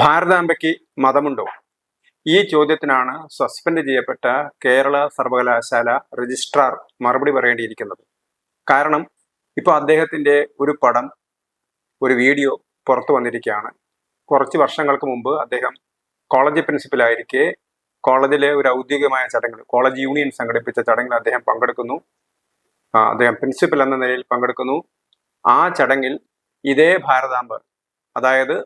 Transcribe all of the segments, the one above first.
ഭാരതാംബയ്ക്ക് മതമുണ്ടോ? ഈ ചോദ്യത്തിനാണ് സസ്പെൻഡ് ചെയ്യപ്പെട്ട കേരള സർവകലാശാല രജിസ്ട്രാർ മറുപടി പറയേണ്ടിയിരിക്കുന്നത്. കാരണം ഇപ്പോൾ അദ്ദേഹത്തിന്റെ ഒരു പടം ഒരു വീഡിയോ പുറത്തു വന്നിരിക്കുകയാണ്. കുറച്ച് വർഷങ്ങൾക്ക് മുമ്പ് അദ്ദേഹം കോളേജ് പ്രിൻസിപ്പലായിരിക്കെ കോളേജിലെ ഒരു ഔദ്യോഗികമായ ചടങ്ങിൽ കോളേജ് യൂണിയൻ സംഘടിപ്പിച്ച ചടങ്ങിൽ അദ്ദേഹം പങ്കെടുക്കുന്നു. അദ്ദേഹം പ്രിൻസിപ്പൽ എന്ന നിലയിൽ പങ്കെടുക്കുന്നു. ആ ചടങ്ങിൽ ഇതേ ഭാരതാംബ അതായത്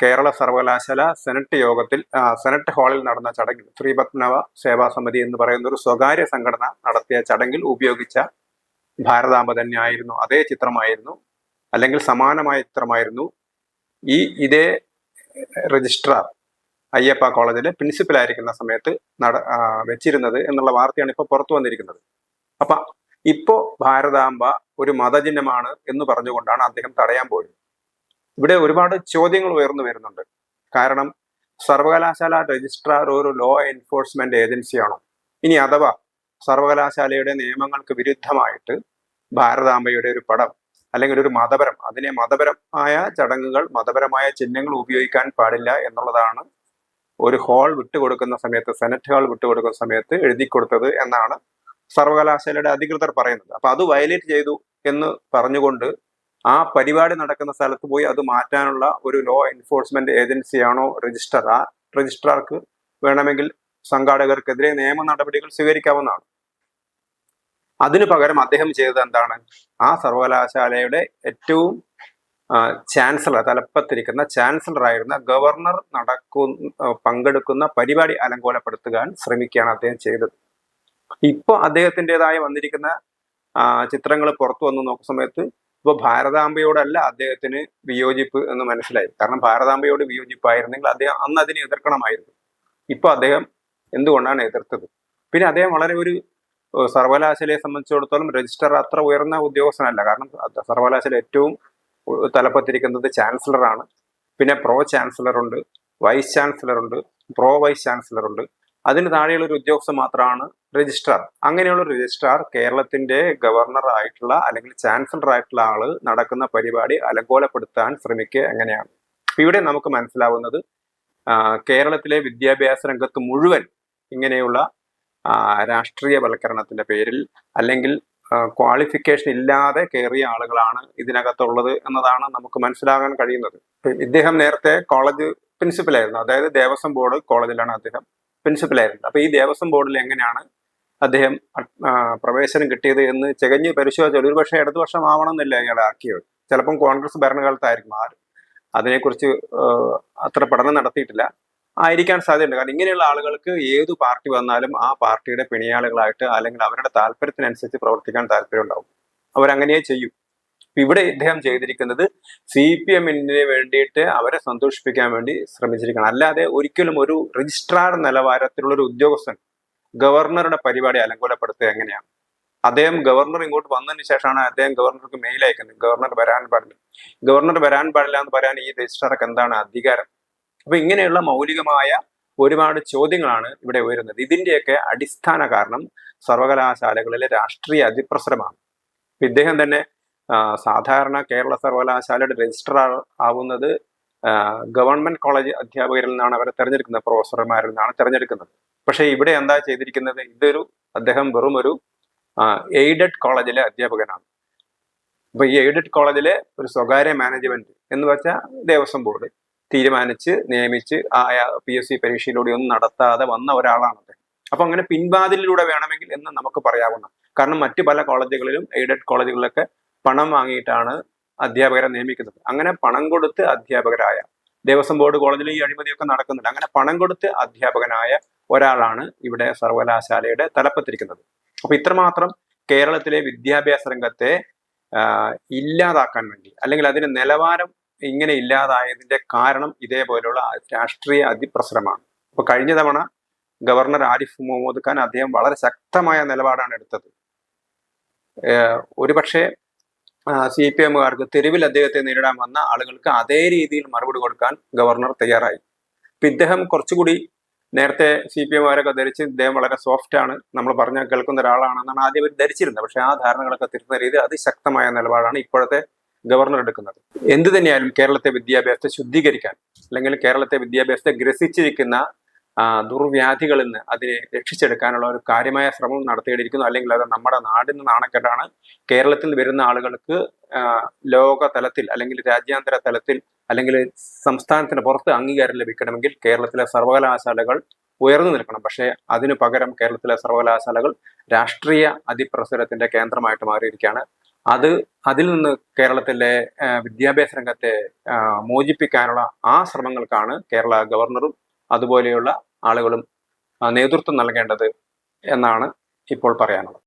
കേരള സർവകലാശാല സെനറ്റ് യോഗത്തിൽ സെനറ്റ് ഹാളിൽ നടന്ന ചടങ്ങിൽ ശ്രീപത്മനവ സേവാ സമിതി എന്ന് പറയുന്ന ഒരു സ്വകാര്യ സംഘടന നടത്തിയ ചടങ്ങിൽ ഉപയോഗിച്ച ഭാരതാംബ തന്നെയായിരുന്നു അതേ ചിത്രമായിരുന്നു. അല്ലെങ്കിൽ സമാനമായ ചിത്രമായിരുന്നു. ഈ ഇതേ രജിസ്ട്രാർ അയ്യപ്പ കോളേജിലെ പ്രിൻസിപ്പൽ ആയിരിക്കുന്ന സമയത്ത് നട വെച്ചിരുന്നത് എന്നുള്ള വാർത്തയാണ് ഇപ്പോൾ പുറത്തു വന്നിരിക്കുന്നത്. അപ്പൊ ഇപ്പോ ഭാരതാംബ ഒരു മതചിഹ്നമാണ് എന്ന് പറഞ്ഞുകൊണ്ടാണ് അദ്ദേഹം തടയാൻ പോയത്. ഇവിടെ ഒരുപാട് ചോദ്യങ്ങൾ ഉയർന്നു വരുന്നുണ്ട്. കാരണം സർവകലാശാല രജിസ്ട്രാർ ഒരു ലോ എൻഫോഴ്സ്മെന്റ് ഏജൻസിയാണോ? ഇനി അഥവാ സർവകലാശാലയുടെ നിയമങ്ങൾക്ക് വിരുദ്ധമായിട്ട് ഭാരതാംബയുടെ ഒരു പടം അല്ലെങ്കിൽ ഒരു മതപരം അതിനെ മതപരമായ ചടങ്ങുകൾ മതപരമായ ചിഹ്നങ്ങൾ ഉപയോഗിക്കാൻ പാടില്ല എന്നുള്ളതാണ് ഒരു ഹാൾ വിട്ടുകൊടുക്കുന്ന സമയത്ത് സെനറ്റ് ഹാൾ വിട്ടുകൊടുക്കുന്ന സമയത്ത് എഴുതി കൊടുത്തത് എന്നാണ് സർവകലാശാലയുടെ അധികൃതർ പറയുന്നത്. അപ്പൊ അത് വയലേറ്റ് ചെയ്തു എന്ന് പറഞ്ഞുകൊണ്ട് ആ പരിപാടി നടക്കുന്ന സ്ഥലത്ത് പോയി അത് മാറ്റാനുള്ള ഒരു ലോ എൻഫോഴ്സ്മെന്റ് ഏജൻസിയാണോ രജിസ്ട്രാർ ആ രജിസ്ട്രാർക്ക് വേണമെങ്കിൽ സംഘാടകർക്കെതിരെ നിയമ നടപടികൾ സ്വീകരിക്കാവുന്നതാണ്. അതിനു പകരം അദ്ദേഹം ചെയ്തത് എന്താണ്? ആ സർവകലാശാലയുടെ ഏറ്റവും ചാൻസലർ തലപ്പത്തിരിക്കുന്ന ചാൻസലർ ആയിരുന്ന ഗവർണർ നടക്കുന്ന പങ്കെടുക്കുന്ന പരിപാടി അലങ്കോലപ്പെടുത്തുവാൻ ശ്രമിക്കുകയാണ് അദ്ദേഹം ചെയ്തത്. ഇപ്പൊ അദ്ദേഹത്തിന്റെതായി വന്നിരിക്കുന്ന ചിത്രങ്ങൾ പുറത്തു വന്നു നോക്കുന്ന സമയത്ത് ഇപ്പൊ ഭാരതാംബയോടല്ല അദ്ദേഹത്തിന് വിയോജിപ്പ് എന്ന് മനസ്സിലായി. കാരണം ഭാരതാംബയോട് വിയോജിപ്പായിരുന്നെങ്കിൽ അദ്ദേഹം അന്ന് അതിനെ എതിർക്കണമായിരുന്നു. ഇപ്പൊ അദ്ദേഹം എന്തുകൊണ്ടാണ് എതിർത്തത്? പിന്നെ അദ്ദേഹം വളരെ ഒരു സർവകലാശാലയെ സംബന്ധിച്ചിടത്തോളം രജിസ്ട്രാർ അത്ര ഉയർന്ന ഉദ്യോഗസ്ഥനല്ല. കാരണം സർവകലാശാല ഏറ്റവും തലപ്പത്തിരിക്കുന്നത് ചാൻസലറാണ്. പിന്നെ പ്രോ ചാൻസലർ ഉണ്ട് വൈസ് ചാൻസലർ ഉണ്ട് പ്രോ വൈസ് ചാൻസലർ ഉണ്ട് അതിന് താഴെയുള്ള ഒരു ഉദ്യോഗസ്ഥൻ മാത്രമാണ് രജിസ്ട്രാർ അങ്ങനെയുള്ള രജിസ്ട്രാർ കേരളത്തിന്റെ ഗവർണർ ആയിട്ടുള്ള അല്ലെങ്കിൽ ചാൻസലർ ആയിട്ടുള്ള ആൾ നടക്കുന്ന പരിപാടി അലങ്കോലപ്പെടുത്താൻ ശ്രമിക്കുക എങ്ങനെയാണ്? ഇവിടെ നമുക്ക് മനസ്സിലാവുന്നത് കേരളത്തിലെ വിദ്യാഭ്യാസ രംഗത്ത് മുഴുവൻ ഇങ്ങനെയുള്ള രാഷ്ട്രീയവൽക്കരണത്തിന്റെ പേരിൽ അല്ലെങ്കിൽ ക്വാളിഫിക്കേഷൻ ഇല്ലാതെ കയറിയ ആളുകളാണ് ഇതിനകത്തുള്ളത് എന്നതാണ് നമുക്ക് മനസ്സിലാകാൻ കഴിയുന്നത്. ഇദ്ദേഹം നേരത്തെ കോളേജ് പ്രിൻസിപ്പലായിരുന്നു അതായത് ദേവസ്വം ബോർഡ് കോളേജിലാണ് അദ്ദേഹം പ്രിൻസിപ്പലായിരുന്നത് അപ്പൊ ഈ ദേവസ്വം ബോർഡിൽ എങ്ങനെയാണ് അദ്ദേഹം പ്രവേശനം കിട്ടിയത് എന്ന് ചെകഞ്ഞ് പരിശോധിച്ചാൽ ഒരു പക്ഷേ ഇടതു വർഷം ആവണമെന്നില്ല ഇയാളെ ആക്കിയത്. ചിലപ്പം കോൺഗ്രസ് ഭരണകാലത്തായിരിക്കും ആര്. അതിനെക്കുറിച്ച് അത്ര പഠനം നടത്തിയിട്ടില്ല. ആയിരിക്കാൻ സാധ്യതയുണ്ട്. കാരണം ഇങ്ങനെയുള്ള ആളുകൾക്ക് ഏത് പാർട്ടി വന്നാലും ആ പാർട്ടിയുടെ പിണിയാളുകളായിട്ട് അല്ലെങ്കിൽ അവരുടെ താല്പര്യത്തിനനുസരിച്ച് പ്രവർത്തിക്കാൻ താല്പര്യം ഉണ്ടാവും. അവരങ്ങനെ ചെയ്യും. ഇവിടെ ഇദ്ദേഹം ചെയ്തിരിക്കുന്നത് സി പി എമ്മിന് വേണ്ടിയിട്ട് അവരെ സന്തോഷിപ്പിക്കാൻ വേണ്ടി ശ്രമിച്ചിരിക്കണം അല്ലാതെ ഒരിക്കലും ഒരു രജിസ്ട്രാർ നിലവാരത്തിലുള്ള ഒരു ഉദ്യോഗസ്ഥൻ ഗവർണറുടെ പരിപാടി അലങ്കോലപ്പെടുത്തുക എങ്ങനെയാണ്? അദ്ദേഹം ഗവർണർ ഇങ്ങോട്ട് വന്നതിന് ശേഷമാണ് അദ്ദേഹം ഗവർണർക്ക് മെയിൽ അയക്കുന്നത്. ഗവർണർ വരാൻ പാടില്ല. ഗവർണർ വരാൻ പാടില്ല എന്ന് പറയാൻ ഈ രജിസ്ട്രാർക്ക് എന്താണ് അധികാരം? അപ്പൊ ഇങ്ങനെയുള്ള മൗലികമായ ഒരുപാട് ചോദ്യങ്ങളാണ് ഇവിടെ ഉയരുന്നത്. ഇതിന്റെയൊക്കെ അടിസ്ഥാന കാരണം സർവകലാശാലകളിലെ രാഷ്ട്രീയ അതിപ്രസരമാണ്. ഇദ്ദേഹം തന്നെ സാധാരണ കേരള സർവകലാശാലയുടെ രജിസ്ട്രാർ ആവുന്നത് ഗവൺമെന്റ് കോളേജ് അധ്യാപകരിൽ നിന്നാണ്. അവരെ തെരഞ്ഞെടുക്കുന്നത് പ്രൊഫസർമാരിൽ നിന്നാണ് തെരഞ്ഞെടുക്കുന്നത്. പക്ഷേ ഇവിടെ എന്താ ചെയ്തിരിക്കുന്നത്? ഇതൊരു അദ്ദേഹം വെറും ഒരു എയ്ഡഡ് കോളേജിലെ അധ്യാപകനാണ്. അപ്പൊ ഈ എയ്ഡഡ് കോളേജിലെ ഒരു സ്വകാര്യ മാനേജ്മെന്റ് എന്ന് വെച്ചാൽ ദേവസ്വം ബോർഡ് തീരുമാനിച്ച് നിയമിച്ച് ആ പി എസ് സി പരീക്ഷയിലൂടെ ഒന്നും നടത്താതെ വന്ന ഒരാളാണ് അദ്ദേഹം. അപ്പൊ അങ്ങനെ പിൻവാതിലിലൂടെ വേണമെങ്കിൽ എന്ന് നമുക്ക് പറയാവുന്ന കാരണം മറ്റു പല കോളേജുകളിലും എയ്ഡഡ് കോളേജുകളിലൊക്കെ പണം വാങ്ങിയിട്ടാണ് അധ്യാപകരെ നിയമിക്കുന്നത്. അങ്ങനെ പണം കൊടുത്ത് അധ്യാപകരായ ദേവസ്വം ബോർഡ് കോളേജിൽ ഈ അഴിമതിയൊക്കെ നടക്കുന്നുണ്ട്. അങ്ങനെ പണം കൊടുത്ത് അധ്യാപകനായ ഒരാളാണ് ഇവിടെ സർവകലാശാലയുടെ തലപ്പത്തിരിക്കുന്നത്. അപ്പൊ ഇത്രമാത്രം കേരളത്തിലെ വിദ്യാഭ്യാസ രംഗത്തെ ഇല്ലാതാക്കാൻ വേണ്ടി അല്ലെങ്കിൽ അതിന് നിലവാരം ഇങ്ങനെ ഇല്ലാതായതിന്റെ കാരണം ഇതേപോലെയുള്ള രാഷ്ട്രീയ അതിപ്രസരമാണ്. അപ്പൊ കഴിഞ്ഞ തവണ ഗവർണർ ആരിഫ് മുഹമ്മദ് ഖാൻ അദ്ദേഹം വളരെ ശക്തമായ നിലപാടാണ് എടുത്തത്. ഒരുപക്ഷെ സി പി എമ്മുകാർക്ക് തെരുവിൽ അദ്ദേഹത്തെ നേരിടാൻ വന്ന ആളുകൾക്ക് അതേ രീതിയിൽ മറുപടി കൊടുക്കാൻ ഗവർണർ തയ്യാറായി. ഇദ്ദേഹം കുറച്ചുകൂടി നേരത്തെ സി പി എമ്മാരൊക്കെ ധരിച്ച് ഇദ്ദേഹം വളരെ സോഫ്റ്റ് ആണ്. നമ്മൾ പറഞ്ഞാൽ കേൾക്കുന്ന ഒരാളാണെന്നാണ് ആദ്യം അവർ ധരിച്ചിരുന്നത്. പക്ഷെ ആ ധാരണകളൊക്കെ തിരുത്തുന്ന രീതി അതിശക്തമായ നിലപാടാണ് ഇപ്പോഴത്തെ ഗവർണർ എടുക്കുന്നത്. എന്തു തന്നെയായാലും കേരളത്തെ വിദ്യാഭ്യാസത്തെ ശുദ്ധീകരിക്കാൻ അല്ലെങ്കിൽ കേരളത്തെ വിദ്യാഭ്യാസത്തെ ഗ്രസിച്ചിരിക്കുന്ന ദുർവ്യാധികളിൽ നിന്ന് അതിനെ രക്ഷിച്ചെടുക്കാനുള്ള ഒരു കാര്യമായ ശ്രമം നടത്തിയിരിക്കുന്നു അല്ലെങ്കിൽ അത് നമ്മുടെ നാടിന് നാണക്കെട്ടാണ് കേരളത്തിൽ വരുന്ന ആളുകൾക്ക് ലോക തലത്തിൽ അല്ലെങ്കിൽ രാജ്യാന്തര തലത്തിൽ അല്ലെങ്കിൽ സംസ്ഥാനത്തിന് പുറത്ത് അംഗീകാരം ലഭിക്കണമെങ്കിൽ കേരളത്തിലെ സർവകലാശാലകൾ ഉയർന്നു നിൽക്കണം. പക്ഷേ അതിനു പകരം കേരളത്തിലെ സർവകലാശാലകൾ രാഷ്ട്രീയ അതിപ്രസരത്തിന്റെ കേന്ദ്രമായിട്ട് മാറിയിരിക്കുകയാണ്. അത് അതിൽ നിന്ന് കേരളത്തിലെ വിദ്യാഭ്യാസ രംഗത്തെ മോചിപ്പിക്കാനുള്ള ആ ശ്രമങ്ങൾക്കാണ് കേരള ഗവർണറും അതുപോലെയുള്ള ആളുകളും നേതൃത്വം നൽകേണ്ടത് എന്നാണ് ഇപ്പോൾ പറയാനുള്ളത്.